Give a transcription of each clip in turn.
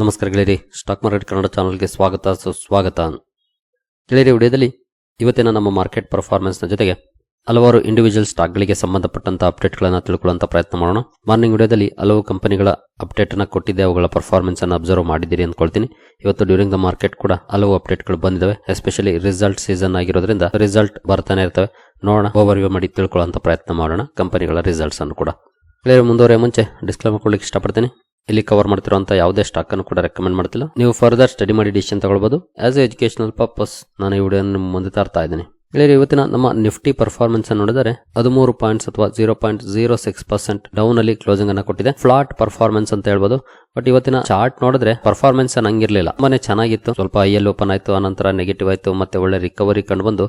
ನಮಸ್ಕಾರ ಗೆಳೆಯರಿ. Stock market Kannada ಚಾನಲ್ಗೆ ಸ್ವಾಗತ, ಸುಸ್ವಾಗತ. ಗೆಳೆಯರಿ, ವಿಡಿಯೋದಲ್ಲಿ ಇವತ್ತಿನ ನಮ್ಮ ಮಾರ್ಕೆಟ್ ಪರ್ಫಾರ್ಮೆನ್ಸ್ನ ಜೊತೆಗೆ ಹಲವಾರು ಇಂಡಿವಿಜುವಲ್ ಸ್ಟಾಕ್ಗಳಿಗೆ ಸಂಬಂಧಪಟ್ಟಂತ ಅಪ್ಡೇಟ್ಗಳನ್ನು ತಿಳ್ಕೊಳ್ಳುವಂತ ಪ್ರಯತ್ನ ಮಾಡೋಣ. ಮಾರ್ನಿಂಗ್ ವಿಡಿಯೋದಲ್ಲಿ ಹಲವು ಕಂಪನಿಗಳ ಅಪ್ಡೇಟ್ ಅನ್ನ ಕೊಟ್ಟಿದ್ದೆ ಅವುಗಳ ಪರ್ಫಾರ್ಮೆನ್ಸನ್ನು ಅಬ್ಸರ್ವ್ ಮಾಡಿದ್ದೀರಿ ಅಂದ್ಕೊಳ್ತೀನಿ ಇವತ್ತು ಡ್ಯೂರಿಂಗ್ ದ ಮಾರ್ಕೆಟ್ ಕೂಡ ಹಲವು ಅಪ್ಡೇಟ್ಗಳು ಬಂದಿದ್ದಾವೆ ಎಸ್ಪೆಷಲಿ ರಿಸಲ್ಟ್ ಸೀಸನ್ ಆಗಿರೋದ್ರಿಂದ ರಿಸಲ್ಟ್ ಬರ್ತಾನೆ ಇರ್ತವೆ. ನೋಡೋಣ ಓವರ್ ವ್ಯೂ ಮಾಡಿ ತಿಳ್ಕೊಳ್ಳುವಂತ ಪ್ರಯತ್ನ ಮಾಡೋಣ ಕಂಪನಿಗಳ ರಿಸಲ್ಟ್ಸ್ ಅನ್ನು ಕೂಡ. ಗೆಳೆಯರು ಮುಂದುವರೆ ಮುಂಚೆ ಡಿಸ್ಕ್ಲೇಮರ್ ಕೊಡ್ಲಿಕ್ಕೆ ಇಷ್ಟಪಡ್ತೀನಿ. ಇಲ್ಲಿ ಕವರ್ ಮಾಡ್ತಿರುವಂತಹ ಯಾವುದೇ ಸ್ಟಾಕ್ ಅನ್ನು ಕೂಡ ರೆಕಮೆಂಡ್ ಮಾಡ್ತಿಲ್ಲ. ನೀವು ಫರ್ದರ್ ಸ್ಟಡಿ ಮಾಡಿ ಡಿಸಿಷನ್ ತಗೊಳ್ಬಹುದು ಆಸ್ ಎ ಎಜುಕೇಶನಲ್ ಪರ್ಪಸ್ ನಾನು ಈ ಮುಂದೆ ತರ್ತಾ ಇದ್ದೀನಿ. ಇಲ್ಲಿ ಇವತ್ತಿನ ನಮ್ಮ ನಿಫ್ಟಿ ಪರ್ಫಾರ್ಮೆನ್ಸ್ ಅನ್ನು ನೋಡಿದರೆ, ಹದಿಮೂರು ಪಾಯಿಂಟ್ಸ್ ಅಥವಾ zero point zero six percent down ಅಲ್ಲಿ ಕ್ಲೋಸಿಂಗ್ ಅನ್ನು ಕೊಟ್ಟಿದೆ. ಫ್ಲಾಟ್ ಪರ್ಫಾರ್ಮೆನ್ಸ್ ಅಂತ ಹೇಳ್ಬೋದು. ಬಟ್ ಇವತ್ತಿನ ಚಾರ್ಟ್ ನೋಡಿದ್ರೆ ಪರ್ಫಾರ್ಮೆನ್ಸ್ ಹಂಗಿರ್ಲಿಲ್ಲ. ತುಂಬಾನೇ ಚೆನ್ನಾಗಿತ್ತು. ಸ್ವಲ್ಪ ಐ ಓಪನ್ ಆಯಿತು, ಆನಂತರ ನೆಗೆಟಿವ್ ಆಯಿತು, ಮತ್ತೆ ಒಳ್ಳೆ ರಿಕವರಿ ಕಂಡು ಬಂದು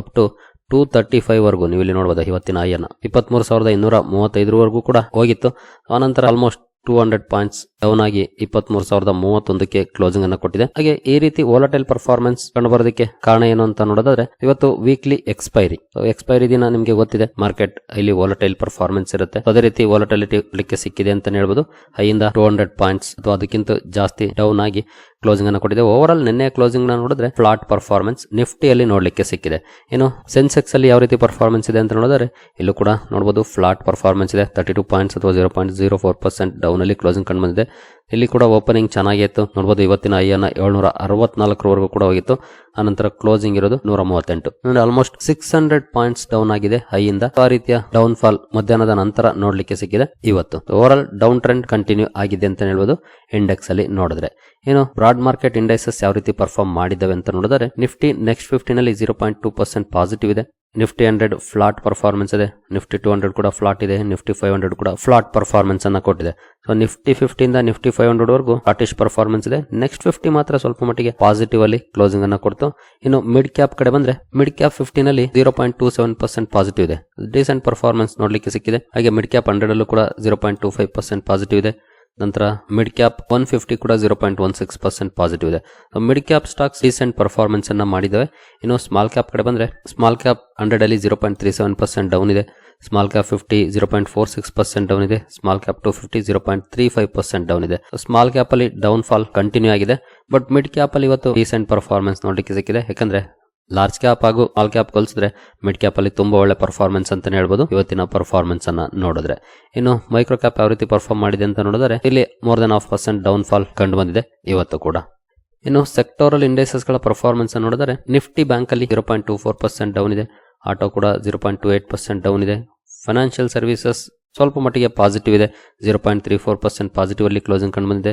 up to two thirty five ವರೆಗೂ, ನೀವು ಇಲ್ಲಿ ನೋಡಬಹುದು ಇವತ್ತಿನ ಐಯನ್ನ ಇಪ್ಪತ್ಮೂರು ಸಾವಿರದ ಇನ್ನೂರ ಮೂವತ್ತೈದರವರೆಗೂ ಕೂಡ ಹೋಗಿತ್ತು. ಆನಂತರ almost two hundred points down ಆಗಿ ಇಪ್ಪತ್ಮೂರು ಸಾವಿರದ ಮೂವತ್ತೊಂದಕ್ಕೆ ಕ್ಲೋಸಿಂಗ್ ಅನ್ನು ಕೊಟ್ಟಿದೆ. ಹಾಗೆ ಈ ರೀತಿ ವೋಲಟೈಲ್ ಪರ್ಫಾರ್ಮೆನ್ಸ್ ಕಂಡು ಬರೋದಕ್ಕೆ ಕಾರಣ ಏನು ಅಂತ ನೋಡೋದಾದ್ರೆ, ಇವತ್ತು ವೀಕ್ಲಿ ಎಕ್ಸ್ಪೈರಿ ಎಕ್ಸ್ಪೈರಿ ದಿನ ನಿಮಗೆ ಗೊತ್ತಿದೆ ಮಾರ್ಕೆಟ್ ಇಲ್ಲಿ ಓಲಾಟೈಲ್ ಪರ್ಫಾರ್ಮೆನ್ಸ್ ಇರುತ್ತೆ. ಅದೇ ರೀತಿ ಓಲಟೈಲಿಟಿ ಸಿಕ್ಕಿದೆ ಅಂತ ಹೇಳ್ಬೋದು. ಹೈಯಿಂದ ಟೂ ಹಂಡ್ರೆಡ್ ಪಾಯಿಂಟ್ಸ್ ಅಥವಾ ಅದಕ್ಕಿಂತ ಜಾಸ್ತಿ ಡೌನ್ ಆಗಿ ಕ್ಲೋಸಿಂಗ್ ಅನ್ನು ಕೊಟ್ಟಿದೆ. ಓವರ್ ಆಲ್ ನಿನ್ನೆ ಕ್ಲೋಸಿಂಗ್ ನೋಡಿದ್ರೆ ಫ್ಲಾಟ್ ಪರ್ಫಾರ್ಮೆನ್ಸ್ ನಿಫ್ಟಿಯಲ್ಲಿ ನೋಡಲಿಕ್ಕೆ ಸಿಕ್ಕಿದೆ. ಏನು ಸೆನ್ಸೆಕ್ಸ್ ಅಲ್ಲಿ ಯಾವ ರೀತಿ ಪರ್ಫಾರ್ಮೆನ್ಸ್ ಇದೆ ಅಂತ ನೋಡಿದ್ರೆ ಇಲ್ಲೂ ಕೂಡ ನೋಡಬಹುದು ಫ್ಲಾಟ್ ಪರ್ಫಾರ್ಮೆನ್ಸ್ ಇದೆ. ತರ್ಟಿ ಟೂ ಪಾಯಿಂಟ್ಸ್ ಅಥವಾ zero point zero four percent down ಅಲ್ಲಿ ಕ್ಲೋಸಿಂಗ್ ಕಂಡು ಬಂದಿದೆ. ಇಲ್ಲಿ ಕೂಡ ಓಪನಿಂಗ್ ಚೆನ್ನಾಗಿತ್ತು. ನೋಡಬಹುದು ಇವತ್ತಿನ ಐಯನ್ನು ಏಳ್ನೂರ ಅರವತ್ನಾಲ್ಕರವರೆಗೂ ಕೂಡ ಹೋಗಿತ್ತು. ಆನಂತರ ಕ್ಲೋಸಿಂಗ್ ಇರೋದು ನೂರ ಮೂವತ್ತೆಂಟು ಅಂದ್ರೆ almost six hundred points down ಆಗಿದೆ ಹೈಯಿಂದ. ಆ ರೀತಿಯ ಡೌನ್ ಫಾಲ್ ಮಧ್ಯಾಹ್ನದ ನಂತರ ನೋಡ್ಲಿಕ್ಕೆ ಸಿಕ್ಕಿದೆ ಇವತ್ತು. ಓವರ್ ಡೌನ್ ಟ್ರೆಂಡ್ ಕಂಟಿನ್ಯೂ ಆಗಿದೆ ಅಂತ ಹೇಳ್ಬೋದು ಇಂಡೆಕ್ಸ್ ಅಲ್ಲಿ ನೋಡಿದ್ರೆ. ಏನು ಬ್ರಾಡ್ ಮಾರ್ಕೆಟ್ ಇಂಡೆಕ್ಸಸ್ ಯಾವ ರೀತಿ ಪರ್ಫಾರ್ಮ್ ಮಾಡಿದ್ದಾವೆ ಅಂತ ನೋಡಿದರೆ Nifty next ಫಿಫ್ಟಿನಲ್ಲಿ zero point two percent positive ಇದೆ. ನಿಫ್ಟಿ ಹಂಡ್ರೆಡ್ ಫ್ಲಾಟ್ ಪರ್ಫಾರ್ಮೆನ್ಸ್ ಇದೆ. ನಿಫ್ಟಿ ಟೂ ಹಂಡ್ರೆಡ್ ಕೂಡ ಫ್ಲಾಟ್ ಇದೆ. ನಿಫ್ಟಿ ಫೈವ್ ಹಂಡ್ರೆಡ್ ಕೂಡ ಫ್ಲಾಟ್ ಪರ್ಫಾರ್ಮೆನ್ಸ್ ಅನ್ನ ಕೊಟ್ಟಿದೆ. ಸೊ ನಿಫ್ಟಿ ಫಿಫ್ಟಿಯಿಂದ ನಿಫ್ಟಿ ಫೈವ್ ಹಂಡ್ರೆಡ್ ವರೆಗೂ ಫ್ಲಾಟಿಶ್ ಪರ್ಫಾರ್ಮೆನ್ಸ್ ಇದೆ. ನೆಕ್ಸ್ಟ್ ಫಿಫ್ಟಿ ಮಾತ್ರ ಸ್ವಲ್ಪ ಮಟ್ಟಿಗೆ ಪಾಸಿಟಿವ್ ಅಲ್ಲಿ ಕ್ಲೋಸಿಂಗ್ ಅನ್ನ ಕೊಡ್ತು. ಇನ್ನು ಮಿಡ್ ಕ್ಯಾಪ್ ಕಡೆ ಬಂದ್ರೆ mid cap ಫಿಫ್ಟಿನಲ್ಲಿ zero point two seven percent positive ಇದೆ. ಡಿಸೆಂಟ್ ಪರ್ಫಾರ್ಮೆನ್ಸ್ ನೋಡ್ಲಿಕ್ಕೆ ಸಿಕ್ಕಿದೆ. ಹಾಗೆ ಮಿಡ್ ಕ್ಯಾಪ್ ಹಂಡ್ರೆಡ್ ಅಲ್ಲೂ ಕೂಡ zero point two five percent positive ಇದೆ. ನಂತರ ಮಿಡ್ ಕ್ಯಾಪ್ ಒನ್ ಫಿಫ್ಟಿ ಕೂಡ zero point one six percent positive ಇದೆ. Mid cap stocks recent performance ಅನ್ನ ಮಾಡಿದ್ದಾವೆ ಇನ್ನು ಸ್ಮಾಲ್ ಕ್ಯಾಪ್ ಕಡೆ ಬಂದ್ರೆ ಸ್ಮಾಲ್ ಕ್ಯಾಪ್ ಹಂಡ್ರೆಡ್ ಅಲ್ಲಿ zero point three seven percent down ಇದೆ. Small cap fifty zero point four six percent down ಇದೆ. Small cap two fifty zero point three five percent down ಇದೆ. Small cap ಅಲ್ಲಿ down fall continue ಆಗಿದೆ. But mid cap ಅಲ್ಲಿ ಇವತ್ತು recent performance ನೋಡಲಿಕ್ಕೆ ಸಿಕ್ಕಿದೆ. ಯಾಕಂದ್ರೆ ಲಾರ್ಜ್ ಕ್ಯಾಪ್ ಹಾಗೂ ಆಲ್ ಕ್ಯಾಪ್ ಕಲ್ಸಿದ್ರೆ ಮಿಡ್ ಕ್ಯಾಪ್ ಅಲ್ಲಿ ತುಂಬಾ ಒಳ್ಳೆ ಪರ್ಫಾರ್ಮೆನ್ಸ್ ಅಂತಾನೆ ಹೇಳ್ಬೋದು. ಇವತ್ತಿನ ಪರ್ಫಾರ್ಮೆನ್ಸ್ ಅನ್ನ ನೋಡಿದ್ರೆ. ಇನ್ನು ಮೈಕ್ರೋ ಕ್ಯಾಪ್ ಯಾವ ರೀತಿ ಪರ್ಫಾರ್ಮ್ ಮಾಡಿದೆ ಅಂತ ನೋಡಿದ್ರೆ, ಇಲ್ಲಿ more than half percent down fall ಕಂಡು ಬಂದಿದೆ ಇವತ್ತು ಕೂಡ. ಇನ್ನು ಸೆಕ್ಟೋರಲ್ ಇಂಡೆಕ್ಸಸ್ಗಳ ಪರ್ಫಾರ್ಮೆನ್ಸ್ ನೋಡಿದರೆ ನಿಫ್ಟಿ ಬ್ಯಾಂಕ್ ಅಲ್ಲಿ zero point two four percent down ಇದೆ. ಆಟೋ ಕೂಡ zero point two eight percent down ಇದೆ. ಫೈನಾನ್ಷಿಯಲ್ ಸರ್ವಿಸಸ್ ಸ್ವಲ್ಪ ಮಟ್ಟಿಗೆ ಪಾಸಿಟಿವ್ ಇದೆ. Zero point three four percent positive ಅಲ್ಲಿ ಕ್ಲೋಸಿಂಗ್ ಕಂಡು ಬಂದಿದೆ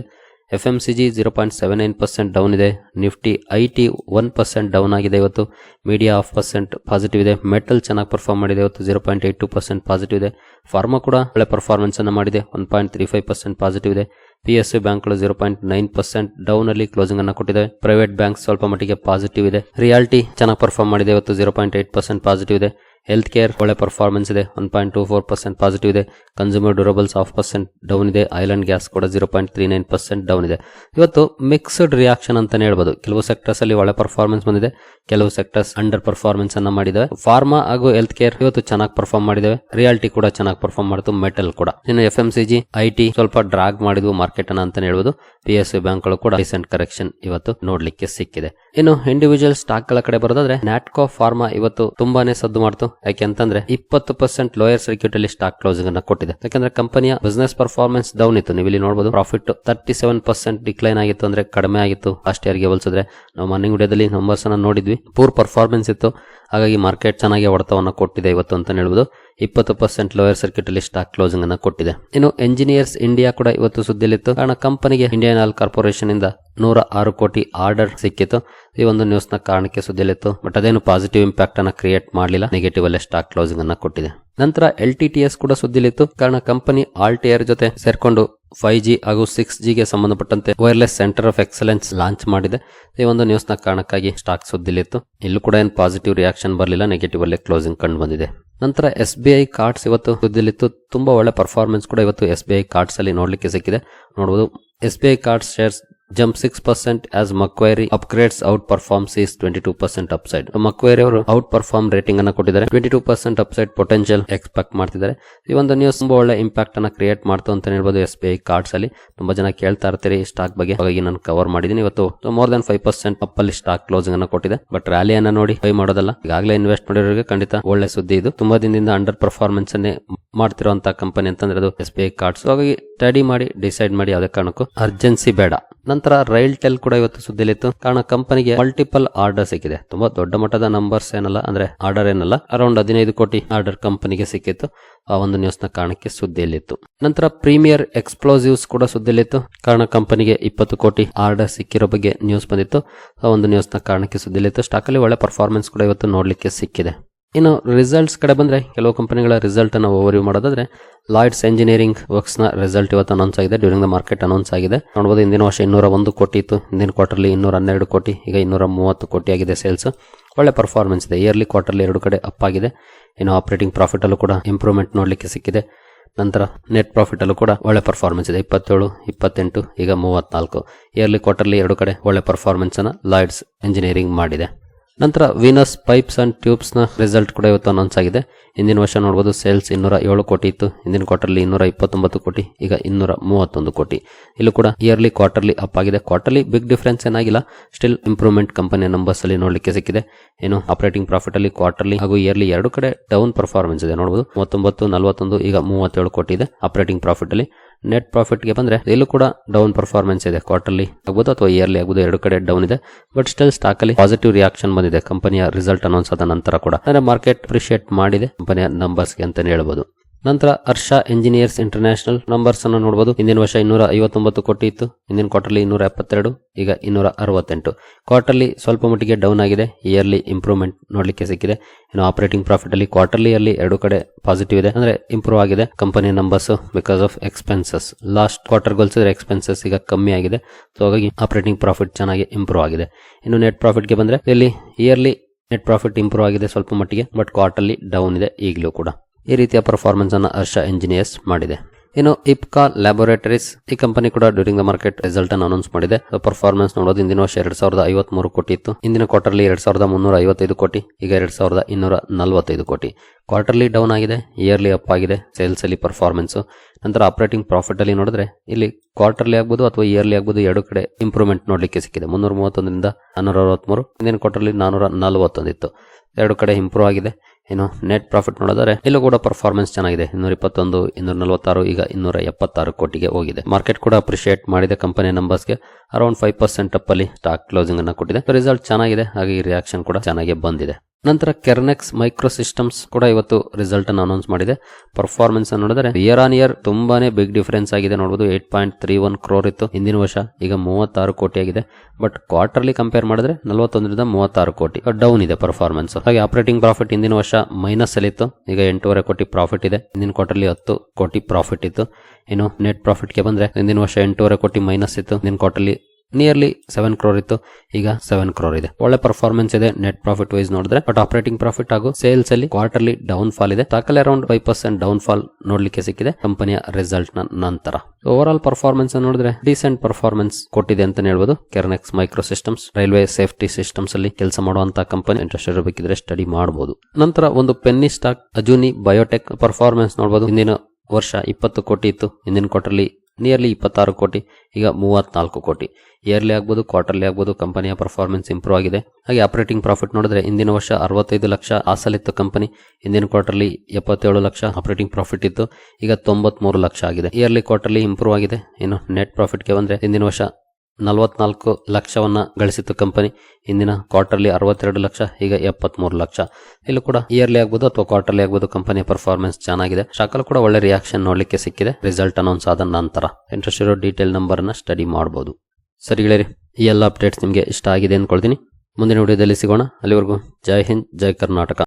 F M C G zero point seven nine percent down ಇದೆ. Nifty I T one percent down ಆಗಿದೆ ಇವತ್ತು. ಮೀಡಿಯಾ ಹಾಫ್ ಪರ್ಸೆಂಟ್ ಪಾಸಿಟಿವ್ ಇದೆ. ಮೆಟಲ್ ಚೆನ್ನಾಗಿ ಪರ್ಫಾರ್ಮ್ ಮಾಡಿದೆ ಇವತ್ತು. Zero point eight two percent positive ಇದೆ. ಫಾರ್ಮಾ ಕೂಡ ಒಳ್ಳೆ ಪರ್ಫಾರ್ಮೆನ್ಸ್ ಅನ್ನು ಮಾಡಿದೆ. One point three five percent positive ಇದೆ. ಪಿ ಎಸ್ ಯು ಬ್ಯಾಂಕ್ಗಳು zero point nine percent down ಅಲ್ಲಿ ಕ್ಲೋಸಿಂಗ್ ಅನ್ನು ಕೊಟ್ಟಿದೆ. ಪ್ರೈವೇಟ್ ಬ್ಯಾಂಕ್ ಸ್ವಲ್ಪ ಮಟ್ಟಿಗೆ ಪಾಸಿಟಿವ್ ಇದೆ. ರಿಯಾಲಿಟಿ ಚೆನ್ನಾಗಿ ಪರ್ಫಾರ್ಮ್ ಮಾಡಿದೆ ಇವತ್ತು. Zero point eight percent positive ಇದೆ. ಹೆಲ್ತ್ ಕೇರ್ ಒಳ್ಳೆ ಪರ್ಫಾರ್ಮೆನ್ಸ್ ಇದೆ one point two four percent positive ಇದೆ consumer durables half percent down ಇದೆ ಐಲ್ಯಾಂಡ್ ಗ್ಯಾಸ್ ಕೂಡ zero point three nine percent down ಇದೆ. ಇವತ್ತು ಮಿಕ್ಸ್ಡ್ ರಿಯಾಕ್ಷನ್ ಅಂತಲೇ ಹೇಳ್ಬೋದು. ಕೆಲವು ಸೆಕ್ಟರ್ಸ್ ಅಲ್ಲಿ ಒಳ್ಳೆ ಪರ್ಫಾರ್ಮೆನ್ಸ್ ಬಂದಿದೆ, ಕೆಲವು ಸೆಕ್ಟರ್ಸ್ ಅಂಡರ್ ಪರ್ಫಾರ್ಮೆನ್ಸ್ ಅನ್ನ ಮಾಡಿದೆ ಫಾರ್ಮಾ ಹಾಗೂ ಹೆಲ್ತ್ ಕೇರ್ ಇವತ್ತು ಚೆನ್ನಾಗಿ ಪರ್ಫಾರ್ಮ್ ಮಾಡಿದೆ ರಿಯಾಲಿಟಿ ಕೂಡ ಚೆನ್ನಾಗಿ ಪರ್ಫಾರ್ಮ್ ಮಾಡಿತು ಮೆಟಲ್ ಕೂಡ. ಇನ್ನು F M C G I T ಸ್ವಲ್ಪ ಡ್ರಾಗ್ ಮಾಡಿದ್ವು ಮಾರ್ಕೆಟ್ ಅನ್ನ ಅಂತ ಹೇಳ್ಬೋದು. ಪಿ ಎಸ್ ಯು ಬ್ಯಾಂಕ್ಗಳು ಕೂಡ ರೀಸೆಂಟ್ ಕರೆಕ್ಷನ್ ಇವತ್ತು ನೋಡ್ಲಿಕ್ಕೆ ಸಿಕ್ಕಿದೆ. ಇನ್ನು ಇಂಡಿವಿಜುವಲ್ ಸ್ಟಾಕ್ಗಳ ಕಡೆ ಬರೋದಾದ್ರೆ ನ್ಯಾಟ್ಕೋ ಫಾರ್ಮಾ ಇವತ್ತು ತುಂಬಾನೇ ಸದ್ದು ಮಾಡ್ತು. ಯಾಕೆಂತಂದ್ರೆ ಇಪ್ಪತ್ತು ಪರ್ಸೆಂಟ್ ಲೋಯರ್ ಸರ್ಕ್ಯೂಟ್ ಅಲ್ಲಿ ಸ್ಟಾಕ್ ಕ್ಲೋಸಿಂಗ್ ಅನ್ನ ಕೊಟ್ಟಿದೆ. ಯಾಕಂದ್ರೆ ಕಂಪನಿಯ ಬಿಸ್ನೆಸ್ ಪರ್ಫಾರ್ಮೆನ್ಸ್ ಡೌನ್ ಇತ್ತು. ನೀವು ಇಲ್ಲಿ ನೋಡಬಹುದು profit thirty seven percent decline ಆಗಿತ್ತು ಅಂದ್ರೆ ಕಡಿಮೆ ಆಗಿತ್ತು. ಲಾಸ್ಟ್ ಇಯರ್ಗೆ ಹೋಲಿಸಿದ್ರೆ ನಾವು ಮಾರ್ನಿಂಗ್ ವಿಡಿಯೋದಲ್ಲಿ ನಂಬರ್ಸ್ ಅನ್ನ ನೋಡಿದ್ವಿ. ಪೂರ್ ಪರ್ಫಾರ್ಮೆನ್ಸ್ ಇತ್ತು. ಹಾಗಾಗಿ ಮಾರ್ಕೆಟ್ ಚೆನ್ನಾಗಿ ಹೊಡೆತವನ್ನ ಕೊಟ್ಟಿದೆ ಇವತ್ತು ಅಂತ ಹೇಳ್ಬೋದು. ಇಪ್ಪತ್ತು ಪರ್ಸೆಂಟ್ ಲೋಯರ್ ಸರ್ಕ್ಯೂಟ್ ಅಲ್ಲಿ ಸ್ಟಾಕ್ ಕ್ಲೋಸಿಂಗ್ ಅನ್ನು ಕೊಟ್ಟಿದೆ. ಇನ್ನು ಎಂಜಿನಿಯರ್ಸ್ ಇಂಡಿಯಾ ಕೂಡ ಇವತ್ತು ಸುದ್ದಿಲಿತ್ತು ಕಾರಣ ಕಂಪನಿಗೆ ಇಂಡಿಯನ್ ಆಯಿಲ್ ಕಾರ್ಪೊರೇಷನ್ ಇಂದ ನೂರ ಆರು ಕೋಟಿ ಆರ್ಡರ್ ಸಿಕ್ಕಿತ್ತು. ಈ ಒಂದು ನ್ಯೂಸ್ನ ಕಾರಣಕ್ಕೆ ಸುದ್ದಿಲಿತ್ತು ಬಟ್ ಅದೇನು ಪಾಸಿಟಿವ್ ಇಂಪ್ಯಾಕ್ಟ್ ಅನ್ನ ಕ್ರಿಯೇಟ್ ಮಾಡಲಿಲ್ಲ. ನೆಗೆಟಿವ್ ಅಲ್ಲೇ ಸ್ಟಾಕ್ ಕ್ಲೋಸಿಂಗ್ ಅನ್ನ ಕೊಟ್ಟಿದೆ. ನಂತರ ಎಲ್ ಟಿ ಟಿ ಎಸ್ ಕೂಡ ಸುದ್ದಿಲಿತ್ತು ಕಾರಣ ಕಂಪನಿ ಆಲ್ ಆಲ್ಟಿಯರ್ ಜೊತೆ ಸೇರ್ಕೊಂಡು ಫೈವ್ ಜಿ ಹಾಗೂ ಸಿಕ್ಸ್ ಜಿಗೆ ಸಂಬಂಧಪಟ್ಟಂತೆ wireless centre of excellence launch ಮಾಡಿದೆ. ಈ ಒಂದು ನ್ಯೂಸ್ನ ಕಾರಣಕ್ಕಾಗಿ ಸ್ಟಾಕ್ ಸುದ್ದಿಲಿತ್ತು ಇಲ್ಲೂ ಕೂಡ ಏನು ಪಾಸಿಟಿವ್ ರಿಯಾಕ್ಷನ್ ಬರಲಿಲ್ಲ. ನೆಗೆಟಿವ್ ಅಲ್ಲೇ ಕ್ಲೋಸಿಂಗ್ ಕಂಡು ಬಂದಿದೆ. ನಂತರ ಎಸ್ ಬಿ ಐ ಕಾರ್ಡ್ಸ್ ಇವತ್ತು ಸುದ್ದಿಲಿತ್ತು ತುಂಬಾ ಒಳ್ಳೆ ಪರ್ಫಾರ್ಮೆನ್ಸ್ ಕೂಡ ಇವತ್ತು ಎಸ್ ಬಿ ಐ ಕಾರ್ಡ್ಸ್ ಅಲ್ಲಿ ನೋಡ್ಲಿಕ್ಕೆ ಸಿಕ್ಕಿದೆ. ನೋಡಬಹುದು S B I cards shares jump six percent as Macquarie upgrades outperforms is twenty two percent upside Macquarie ಅವರು ಔಟ್ ಪರ್ಫಾರ್ಮ್ ರೇಟಿಂಗ್ ಅನ್ನು ಕೊಟ್ಟಿದ್ದಾರೆ. Twenty two percent upside potential expect ಮಾಡ್ತಿದ್ದಾರೆ. ಈ ಒಂದು ನ್ಯೂಸ್ ತುಂಬಾ ಒಳ್ಳೆ ಇಂಪ್ಯಾಕ್ಟ್ ಅನ್ನ ಕ್ರಿಯೇಟ್ ಮಾಡ್ತು ಅಂತ ಹೇಳ್ಬೋದು ಎಸ್ ಬಿ ಐ ಕಾರ್ಡ್ಸ್ ಅಲ್ಲಿ. ತುಂಬಾ ಜನ ಕೇಳ್ತಾ ಇರ್ತೀರಿ ಸ್ಟಾಕ್ ಬಗ್ಗೆ. ಹಾಗಾಗಿ ನಾನು ಕವರ್ ಮಾಡಿದ್ದೀನಿ. ಇವತ್ತು more than five percent up stock closing ಅನ್ನ ಕೊಟ್ಟಿದೆ. ಬಟ್ ರ್ಯಾಲಿ ಅನ್ನ ನೋಡಿ ಬೈ ಮಾಡೋದಲ್ಲ. ಈಗಾಗಲೇ ಇನ್ವೆಸ್ಟ್ ಮಾಡಿರೋರಿಗೆ ಖಂಡಿತ ಒಳ್ಳೆ ಸುದ್ದಿ ಇದು. ತುಂಬಾ ದಿನದಿಂದ ಅಂಡರ್ ಪರ್ಫಾರ್ಮೆನ್ಸ್ ಅನ್ನೇ ಮಾಡ್ತಿರುವಂತಹ ಕಂಪನಿ ಅಂತಂದ್ರೆ ಅದು ಎಸ್ ಬಿ ಐ ಕಾರ್ಡ್ಸ್ ಹಾಗಾಗಿ ಸ್ಟಡಿ ಮಾಡಿ ಡಿಸೈಡ್ ಮಾಡಿ ಯಾವುದೇ ಕಾರಣಕ್ಕೂ ಅರ್ಜೆನ್ಸಿ ಬೇಡ. ನಂತರ ರೈಲ್ ಟೆಲ್ ಕೂಡ ಇವತ್ತು ಸುದ್ದಿಲಿತ್ತು ಕಾರಣ ಕಂಪನಿಗೆ ಮಲ್ಟಿಪಲ್ ಆರ್ಡರ್ ಸಿಕ್ಕಿದೆ. ತುಂಬಾ ದೊಡ್ಡ ಮಟ್ಟದ ನಂಬರ್ಸ್ ಏನಲ್ಲ, ಅಂದ್ರೆ ಆರ್ಡರ್ ಏನಲ್ಲ ಅರೌಂಡ್ ಹದಿನೈದು ಕೋಟಿ ಆರ್ಡರ್ ಕಂಪನಿಗೆ ಸಿಕ್ಕಿತ್ತು. ಆ ಒಂದು ನ್ಯೂಸ್ನ ಕಾರಣಕ್ಕೆ ಸುದ್ದಿಯಲ್ಲಿತ್ತು. ನಂತರ ಪ್ರೀಮಿಯರ್ ಎಕ್ಸ್ಪ್ಲೋಸಿವ್ಸ್ ಕೂಡ ಸುದ್ದಿಯಲ್ಲಿತ್ತು. ಕಾರಣ ಕಂಪನಿಗೆ ಇಪ್ಪತ್ತು ಕೋಟಿ ಆರ್ಡರ್ ಸಿಕ್ಕಿರೋ ಬಗ್ಗೆ ನ್ಯೂಸ್ ಬಂದಿತ್ತು. ಆ ಒಂದು ನ್ಯೂಸ್ನ ಕಾರಣಕ್ಕೆ ಸುದ್ದಿಯಲ್ಲಿತ್ತು. ಸ್ಟಾಕ್ ಅಲ್ಲಿ ಒಳ್ಳೆ ಪರ್ಫಾರ್ಮೆನ್ಸ್ ಕೂಡ ಇವತ್ತು ನೋಡ್ಲಿಕ್ಕೆ ಸಿಕ್ಕಿದೆ. ಇನ್ನು ರಿಸಲ್ಟ್ಸ್ ಕಡೆ ಬಂದರೆ ಕೆಲವು ಕಂಪನಿಗಳ ರಿಸಲ್ಟ್ ಅನ್ನು ಓವರ್ವ್ಯೂ ಮಾಡೋದಾದ್ರೆ ಲಾಯ್ಡ್ಸ್ ಎಂಜಿನಿಯರಿಂಗ್ ವರ್ಕ್ಸ್ನ ರಿಸಲ್ಟ್ ಇವತ್ತು ಅನೌನ್ಸ್ ಆಗಿದೆ ಡ್ಯೂರಿಂಗ್ ದ ಮಾರ್ಕೆಟ್ ಅನೌನ್ಸ್ ಆಗಿದೆ. ನೋಡಬಹುದು ಹಿಂದಿನ ವರ್ಷ ಇನ್ನೂರ ಒಂದು ಕೋಟಿ ಇತ್ತು, ಹಿಂದಿನ ಕ್ವಾರ್ಟರ್ಲಿ ಇನ್ನೂರ ಹನ್ನೆರಡು ಕೋಟಿ, ಈಗ ಇನ್ನೂರ ಮೂವತ್ತು ಕೋಟಿ ಆಗಿದೆ ಸೇಲ್ಸ್ ಒಳ್ಳೆ ಪರ್ಫಾರ್ಮೆನ್ಸ್ ಇದೆ. ಇಯರ್ಲಿ ಕ್ವಾರ್ಟರ್ಲಿ ಎರಡು ಕಡೆ ಅಪ್ ಆಗಿದೆ. ಇನ್ನು ಆಪರೇಟಿಂಗ್ ಪ್ರಾಫಿಟಲ್ಲೂ ಕೂಡ ಇಂಪ್ರೂವ್ಮೆಂಟ್ ನೋಡಲಿಕ್ಕೆ ಸಿಕ್ಕಿದೆ. ನಂತರ ನೆಟ್ ಪ್ರಾಫಿಟಲ್ಲೂ ಕೂಡ ಒಳ್ಳೆ ಪರ್ಫಾರ್ಮೆನ್ಸ್ ಇದೆ. ಇಪ್ಪತ್ತೇಳು, ಇಪ್ಪತ್ತೆಂಟು, ಈಗ ಮೂವತ್ನಾಲ್ಕು. ಇಯರ್ಲಿ ಕ್ವಾರ್ಟರ್ಲಿ ಎರಡು ಕಡೆ ಒಳ್ಳೆ ಪರ್ಫಾರ್ಮೆನ್ಸನ್ನು ಲಾಯ್ಡ್ಸ್ ಇಂಜಿನಿಯರಿಂಗ್ ಮಾಡಿದೆ. ನಂತರ ವೀನಸ್ ಪೈಪ್ಸ್ ಅಂಡ್ ಟ್ಯೂಬ್ಸ್ನ ರಿಸಲ್ಟ್ ಕೂಡ ಇವತ್ತು ಅನೌನ್ಸ್ ಆಗಿದೆ. ಹಿಂದಿನ ವರ್ಷ ನೋಡಬಹುದು ಸೇಲ್ಸ್ ಇನ್ನೂರ ಏಳು ಕೋಟಿ ಇತ್ತು. ಹಿಂದಿನ ಕ್ವಾರ್ಟರ್ಲಿ ಇನ್ನೂರ ಇಪ್ಪತ್ತೊಂಬತ್ತು ಕೋಟಿ, ಈಗ ಇನ್ನೂರ ಮೂವತ್ತೊಂದು ಕೋಟಿ. ಇಲ್ಲೂ ಕೂಡ ಇಯರ್ಲಿ ಕ್ವಾರ್ಟರ್ಲಿ ಅಪ್ ಆಗಿದೆ. ಕ್ವಾರ್ಟರ್ಲಿ ಬಿಗ್ ಡಿಫರೆನ್ಸ್ ಏನಾಗಿಲ್ಲ. ಸ್ಟಿಲ್ ಇಂಪ್ರೂವ್ಮೆಂಟ್ ಕಂಪನಿಯ ನಂಬರ್ಸ್ ಅಲ್ಲಿ ನೋಡಲಿಕ್ಕೆ ಸಿಕ್ಕಿದೆ. ಏನು ಆಪರೇಟಿಂಗ್ ಪ್ರಾಫಿಟ್ ಅಲ್ಲಿ ಕ್ವಾರ್ಟರ್ಲಿ ಹಾಗೂ ಇಯರ್ಲಿ ಎರಡು ಕಡೆ ಡೌನ್ ಪರ್ಫಾರ್ಮೆನ್ಸ್ ಇದೆ ನೋಡಬಹುದು ಮೂವತ್ತೊಂಬತ್ತು, ನಲವತ್ತೊಂದು, ಈಗ ಮೂವತ್ತೇಳು ಕೋಟಿ ಇದೆ ಆಪರೇಟಿಂಗ್ ಪ್ರಾಫಿಟ್ ಅಲ್ಲಿ. ನೆಟ್ ಪ್ರಾಫಿಟ್ಗೆ ಬಂದ್ರೆ ಇಲ್ಲೂ ಕೂಡ ಡೌನ್ ಪರ್ಫಾರ್ಮೆನ್ಸ್ ಇದೆ ಕ್ವಾರ್ಟರ್ಲಿ ಆಗ್ಬೋದು ಅಥವಾ ಇಯರ್ಲಿ ಆಗ್ಬೋದು, ಎರಡು ಕಡೆ ಡೌನ್ ಇದೆ. ಬಟ್ ಸ್ಟಿಲ್ ಸ್ಟಾಕ್ ಅಲ್ಲಿ ಪಾಸಿಟಿವ್ ರಿಯಾಕ್ಷನ್ ಬಂದಿದೆ. ಕಂಪನಿಯ ರಿಸಲ್ಟ್ ಅನೌನ್ಸ್ ಆದ ನಂತರ ಕೂಡ. ಅಂದ್ರೆ ಮಾರ್ಕೆಟ್ ಅಪ್ರಿಶಿಯೇಟ್ ಮಾಡಿದೆ. ಕಂಪನಿಯ ನಂಬರ್ಸ್ಗೆ ಅಂತಾನೆ ಹೇಳ್ಬೋದು. ನಂತರ ಹರ್ಷ ಇಂಜಿನಿಯರ್ಸ್ ಇಂಟರ್ನ್ಯಾಷನಲ್ ನಂಬರ್ಸ್ ಅನ್ನು ನೋಡಬಹುದು ಹಿಂದಿನ ವರ್ಷ ಇನ್ನೂರ ಐವತ್ತೊಂಬತ್ತು ಕೋಟಿ ಇತ್ತು. ಹಿಂದಿನ ಕ್ವಾರ್ಟರ್ಲಿ ಇನ್ನೂರ ಎಪ್ಪತ್ತೆರಡು ಈಗ ಇನ್ನೂರ ಅರವತ್ತೆಂಟು ಕ್ವಾರ್ಟರ್ಲಿ ಸ್ವಲ್ಪ ಮಟ್ಟಿಗೆ ಡೌನ್ ಆಗಿದೆ. ಇಯರ್ಲಿ ಇಂಪ್ರೂವ್ಮೆಂಟ್ ನೋಡಲಿಕ್ಕೆ ಸಿಕ್ಕಿದೆ. ಇನ್ನು ಆಪರೇಟಿಂಗ್ ಪ್ರಾಫಿಟ್ ಅಲ್ಲಿ ಕ್ವಾರ್ಟರ್ಲಿ ಅಲ್ಲಿ ಎರಡು ಕಡೆ ಪಾಸಿಟಿವ್ ಇದೆ. ಅಂದ್ರೆ ಇಂಪ್ರೂವ್ ಆಗಿದೆ. Company numbers because of expenses last quarter ಹೋಲಿಸಿದ್ರೆ ಎಕ್ಸ್ಪೆನ್ಸಸ್ ಈಗ ಕಮ್ಮಿ ಆಗಿದೆ. ಸೊ ಹಾಗಾಗಿ ಆಪರೇಟಿಂಗ್ ಪ್ರಾಫಿಟ್ ಚೆನ್ನಾಗಿ ಇಂಪ್ರೂವ್ ಆಗಿದೆ. ಇನ್ನು ನೆಟ್ ಪ್ರಾಫಿಟ್ಗೆ ಬಂದ್ರೆ ಇಲ್ಲಿ ಇಯರ್ಲಿ ನೆಟ್ ಪ್ರಾಫಿಟ್ ಇಂಪ್ರೂವ್ ಆಗಿದೆ ಸ್ವಲ್ಪ ಮಟ್ಟಿಗೆ ಬಟ್ ಕ್ವಾರ್ಟರ್ಲಿ ಡೌನ್ ಇದೆ ಈಗಲೂ ಕೂಡ. ಈ ರೀತಿಯ ಪರ್ಫಾರ್ಮೆನ್ಸ್ ಅನ್ನು ಹರ್ಷ ಇಂಜಿನಿಯರ್ಸ್ ಮಾಡಿದೆ. ಇನ್ನು ಇಪ್ಕಾ ಲ್ಯಾಬೋರೇಟರೀಸ್ ಈ ಕಂಪನಿ ಕೂಡ ಡ್ಯೂರಿಂಗ್ ದ ಮಾರ್ಕೆಟ್ ರಿಸಲ್ಟ್ ಅನ್ನು ಅನೌನ್ಸ್ ಮಾಡಿದೆ. ಪರ್ಫಾರ್ಮೆನ್ಸ್ ನೋಡೋದು ಇಂದಿನ ವರ್ಷ ಎರಡ್ ಸಾವಿರದ ಐವತ್ಮೂರು ಕೋಟಿ ಇತ್ತು. ಇಂದಿನ ಕ್ವಾರ್ಟರ್ಲಿ ಎರಡ್ ಸಾವಿರದ ಮುನ್ನೂರ ಐವತ್ತೈದು ಕೋಟಿ, ಈಗ ಎರಡ್ ಸಾವಿರದ ಇನ್ನೂರ ನಲವತ್ತೈದು ಕೋಟಿ. ಕ್ವಾರ್ಟರ್ಲಿ ಡೌನ್ ಆಗಿದೆ ಇಯರ್ಲಿ ಅಪ್ ಆಗಿದೆ ಸೇಲ್ಸ್ ಅಲ್ಲಿ ಪರ್ಫಾರ್ಮೆನ್ಸ್ ನಂತರ ಆಪರೇಟಿಂಗ್ ಪ್ರಾಫಿಟ್ ಅಲ್ಲಿ ನೋಡಿದ್ರೆ, ಇಲ್ಲಿ ಕ್ವಾರ್ಟರ್ಲಿ ಆಗ್ಬೋದು ಅಥವಾ ಇಯರ್ಲಿ ಆಗ್ಬೋದು ಎರಡು ಕಡೆ ಇಂಪ್ರೂವ್ಮೆಂಟ್ ನೋಡ್ಲಿಕ್ಕೆ ಸಿಕ್ಕಿದೆ. ಮುನ್ನೂರ ಮೂವತ್ತೊಂದರಿಂದ ನಾನೂರ ಅರವತ್ಮೂರು, ಇಂದಿನ ಕ್ವಾರ್ಟರ್ಲಿ ನಾನೂರ ನಲವತ್ತೊಂದಿತ್ತು ಎರಡು ಕಡೆ ಇಂಪ್ರೂವ್ ಆಗಿದೆ. ಏನು ನೆಟ್ ಪ್ರಾಫಿಟ್ ನೋಡಿದರೆ ಇಲ್ಲೂ ಕೂಡ ಪರ್ಫಾರ್ಮೆನ್ಸ್ ಚೆನ್ನಾಗಿದೆ. ಇನ್ನೂರ ಇಪ್ಪತ್ತೊಂದು ಇನ್ನೂರ ನಲವತ್ತಾರು ಈಗ ಇನ್ನೂರ ಎಪ್ಪತ್ತಾರು ಕೋಟಿಗೆ ಹೋಗಿದೆ. ಮಾರ್ಕೆಟ್ ಕೂಡ ಅಪ್ರಿಶಿಯೇಟ್ ಮಾಡಿದೆ ನಂಬರ್ಸ್ ನಂಬರ್ಸ್ಗೆ ಅರೌಂಡ್ ಫೈವ್ ಪರ್ಸೆಂಟ್ ಅಪ್ ಅಲ್ಲಿ ಸ್ಟಾಕ್ ಕ್ಲೋಸಿಂಗ್ ಅನ್ನು ಕೊಟ್ಟಿದೆ. ರಿಸಲ್ಟ್ ಚೆನ್ನಾಗಿದೆ. ಹಾಗೆ ಈ ರಿಯಾಕ್ಷನ್ ಕೂಡ ಚೆನ್ನಾಗಿ ಬಂದಿದೆ. ನಂತರ ಕೆರ್ನೆಕ್ಸ್ ಮೈಕ್ರೋ ಸಿಸ್ಟಮ್ಸ್ ಕೂಡ ಇವತ್ತು ರಿಸಲ್ಟ್ ಅನ್ನು ಅನೌನ್ಸ್ ಮಾಡಿದೆ. ಪರ್ಫಾರ್ಮೆನ್ಸ್ ಅನ್ನು ನೋಡಿದ್ರೆ ಇಯರ್ ಆನ್ ಇಯರ್ ತುಂಬಾನೇ ಬಿಗ್ ಡಿಫರೆನ್ಸ್ ಆಗಿದೆ ನೋಡಬಹುದು eight point three one crore ಇತ್ತು. ಹಿಂದಿನ ವರ್ಷ ಈಗ ಮೂವತ್ತಾರು ಕೋಟಿ ಆಗಿದೆ. ಬಟ್ ಕ್ವಾರ್ಟರ್ಲಿ ಕಂಪೇರ್ ಮಾಡಿದ್ರೆ ನಲವತ್ತೊಂದರಿಂದ ಮೂವತ್ತಾರು ಕೋಟಿ. ಡೌನ್ ಇದೆ ಪರ್ಫಾರ್ಮೆನ್ಸ್ ಹಾಗೆ ಆಪರೇಟಿಂಗ್ ಪ್ರಾಫಿಟ್ ಹಿಂದಿನ ವರ್ಷ ಮೈನಸ್ ಅಲ್ಲಿ ಇತ್ತು. ಈಗ ಎಂಟೂವರೆ ಕೋಟಿ ಪ್ರಾಫಿಟ್ ಇದೆ. ಹಿಂದಿನ ಕ್ವಾರ್ಟರ್ಲಿ ಹತ್ತು ಕೋಟಿ ಪ್ರಾಫಿಟ್ ಇತ್ತು. ಇನ್ನು ನೆಟ್ ಪ್ರಾಫಿಟ್ಗೆ ಬಂದ್ರೆ ಹಿಂದಿನ ವರ್ಷ ಎಂಟೂವರೆ ಕೋಟಿ ಮೈನಸ್ ಇತ್ತು. ಹಿಂದಿನ ಕ್ವಾರ್ಟರ್ಲಿ ನಿಯರ್ಲಿ ಸೆವೆನ್ ಕ್ರೋರ್ ಇತ್ತು. ಈಗ ಸೆವೆನ್ ಕ್ರೋರ್ ಇದೆ. ಒಳ್ಳೆ ಪರ್ಫಾರ್ಮೆನ್ಸ್ ಇದೆ. ನೆಟ್ ಪ್ರಾಫಿಟ್ ವೈಸ್ ನೋಡಿದ್ರೆ ಬಟ್ ಆಪರೇಟಿಂಗ್ ಪ್ರಾಫಿಟ್ ಹಾಗೂ ಸೇಲ್ಸ್ ಅಲ್ಲಿ ಕ್ವಾರ್ಟರ್ಲಿ ಡೌನ್ ಫಾಲ್ ಇದೆ. ತಾಕಲೆ around five percent down fall ನೋಡ್ಲಿಕ್ಕೆ ಸಿಕ್ಕಿದೆ. ಕಂಪನಿಯ ರಿಸಲ್ಟ್ನ ನಂತರ. ಓವರ್ ಆಲ್ ಪರ್ಫಾರ್ಮೆನ್ಸ್ ನೋಡಿದ್ರೆ ಡಿಸೆಂಟ್ ಪರ್ಫಾರ್ಮೆನ್ಸ್ ಕೊಟ್ಟಿದೆ ಅಂತ ಹೇಳ್ಬೋದು. Kernex micro systems railway safety systems ಅಲ್ಲಿ ಕೆಲಸ ಮಾಡುವಂತಹ ಕಂಪನಿ ಇಂಟ್ರೆಸ್ಟ್ ಇರಬೇಕಿದ್ರೆ ಸ್ಟಡಿ ಮಾಡಬಹುದು ನಂತರ ಒಂದು penny stock Ajooni biotech performance ನೋಡಬಹುದು ಹಿಂದಿನ ವರ್ಷ ಇಪ್ಪತ್ತು ಕೋಟಿ ಇತ್ತು. ಹಿಂದಿನ ಕ್ವಾರ್ಟರ್ಲಿ ನಿಯರ್ಲಿ ಇಪ್ಪತ್ತಾರು ಕೋಟಿ, ಈಗ ಮೂವತ್ನಾಲ್ಕು ಕೋಟಿ. ಇಯರ್ಲಿ ಆಗ್ಬೋದು ಕ್ವಾರ್ಟರ್ಲಿ ಆಗ್ಬೋದು ಕಂಪನಿಯ ಪರ್ಫಾರ್ಮೆನ್ಸ್ ಇಂಪ್ರೂವ್ ಆಗಿದೆ. ಹಾಗೆ ಆಪರೇಟಿಂಗ್ ಪ್ರಾಫಿಟ್ ನೋಡಿದ್ರೆ ಹಿಂದಿನ ವರ್ಷ ಅರವತ್ತೈದು ಲಕ್ಷ ಆಸಲಿತ್ತು ಕಂಪನಿ ಹಿಂದಿನ ಕ್ವಾರ್ಟರ್ಲಿ ಎಪ್ಪತ್ತೇಳು ಲಕ್ಷ ಆಪರೇಟಿಂಗ್ ಪ್ರಾಫಿಟ್ ಇತ್ತು. ಈಗ ತೊಂಬತ್ಮೂರು ಲಕ್ಷ ಆಗಿದೆ. ಇಯರ್ಲಿ ಕ್ವಾರ್ಟರ್ಲಿ ಇಂಪ್ರೂವ್ ಆಗಿದೆ. ಇನ್ನು ನೆಟ್ ಪ್ರಾಫಿಟ್ಗೆ ಬಂದರೆ ಹಿಂದಿನ ವರ್ಷ ನಲವತ್ನಾಲ್ಕು ಲಕ್ಷವನ್ನ ಗಳಿಸಿತ್ತು ಕಂಪನಿ. ಇಂದಿನ ಕ್ವಾರ್ಟರ್ಲಿ ಅರವತ್ತೆರಡು ಲಕ್ಷ ಈಗ ಎಪ್ಪತ್ಮೂರು ಲಕ್ಷ. ಇಲ್ಲೂ ಕೂಡ ಇಯರ್ಲಿ ಆಗ್ಬೋದು ಅಥವಾ ಕ್ವಾರ್ಟರ್ಲಿ ಆಗ್ಬೋದು ಕಂಪನಿಯ ಪರ್ಫಾರ್ಮೆನ್ಸ್ ಚೆನ್ನಾಗಿದೆ. ಸ್ಟಾಕಲ್ಲಿ ಕೂಡ ಒಳ್ಳೆ ರಿಯಾಕ್ಷನ್ ನೋಡಲಿಕ್ಕೆ ಸಿಕ್ಕಿದೆ. ರಿಸಲ್ಟ್ ಅನೌನ್ಸ್ ಆದ ನಂತರ ಇಂಟ್ರೆಸ್ಟ್ ಇರೋ ಡೀಟೇಲ್ ನಂಬರ್ನ ಸ್ಟಡಿ ಮಾಡಬಹುದು ಸರಿ ಗೆಳೆಯರಿ, ಈ ಎಲ್ಲ ಅಪ್ಡೇಟ್ಸ್ ನಿಮಗೆ ಇಷ್ಟ ಆಗಿದೆ ಅಂದ್ಕೊಳ್ತೀನಿ ಮುಂದಿನ ವಿಡಿಯೋದಲ್ಲಿ ಸಿಗೋಣ. ಅಲ್ಲಿವರೆಗೂ ಜೈ ಹಿಂದ್, ಜೈ ಕರ್ನಾಟಕ.